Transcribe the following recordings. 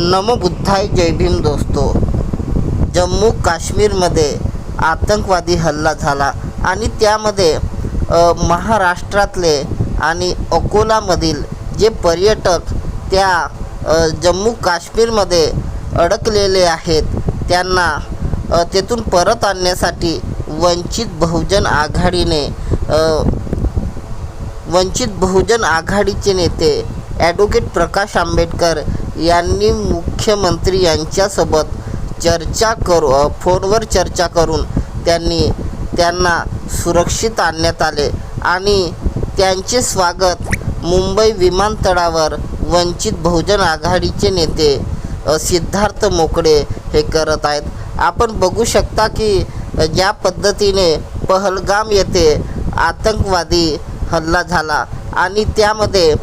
नमो बुद्धाय जय भीम दोस्तो. जम्मू काश्मीरमध्ये आतंकवादी हल्ला झाला आणि त्यामध्ये महाराष्ट्रातले आणि अकोलामधील जे पर्यटक त्या जम्मू काश्मीरमध्ये अडकलेले आहेत त्यांना तेथून परत आणण्यासाठी वंचित बहुजन आघाडीने वंचित बहुजन आघाडीचे नेते ॲडव्होकेट प्रकाश आंबेडकर यांनी मुख्यमंत्री यांच्यासोबत चर्चा करू फोनवर चर्चा करून त्यांनी त्यांना सुरक्षित आणण्यात आले आणि त्यांचे स्वागत मुंबई विमानतळावर वंचित बहुजन आघाडीचे नेते सिद्धार्थ मोकळे हे करत आहेत. आपण बघू शकता की ज्या पद्धतीने पहलगाम येथे आतंकवादी हल्ला झाला आणि त्यामध्ये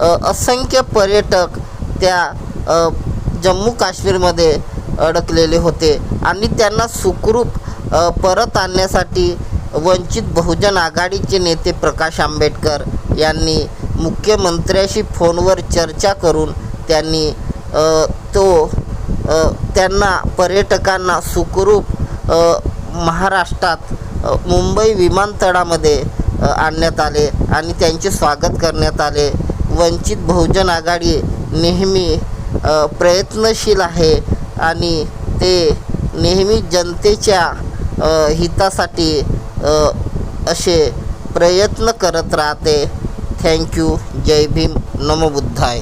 असंख्य पर्यटक त्या जम्मू काश्मीरमध्ये अडकलेले होते आणि त्यांना सुखरूप परत आणण्यासाठी वंचित बहुजन आघाडीचे नेते प्रकाश आंबेडकर यांनी मुख्यमंत्र्याशी फोनवर चर्चा करून त्यांनी तो त्यांना पर्यटकांना सुखरूप महाराष्ट्रात मुंबई विमानतळामध्ये आणण्यात आले आणि त्यांचे स्वागत करण्यात आले. वंचित बहुजन आघाडी नेहमी प्रयत्नशील आहे आणि ते नेहमी जनतेच्या हितासाठी असे प्रयत्न करत राहते. Thank you. जय भीम. नमो बुद्धाय.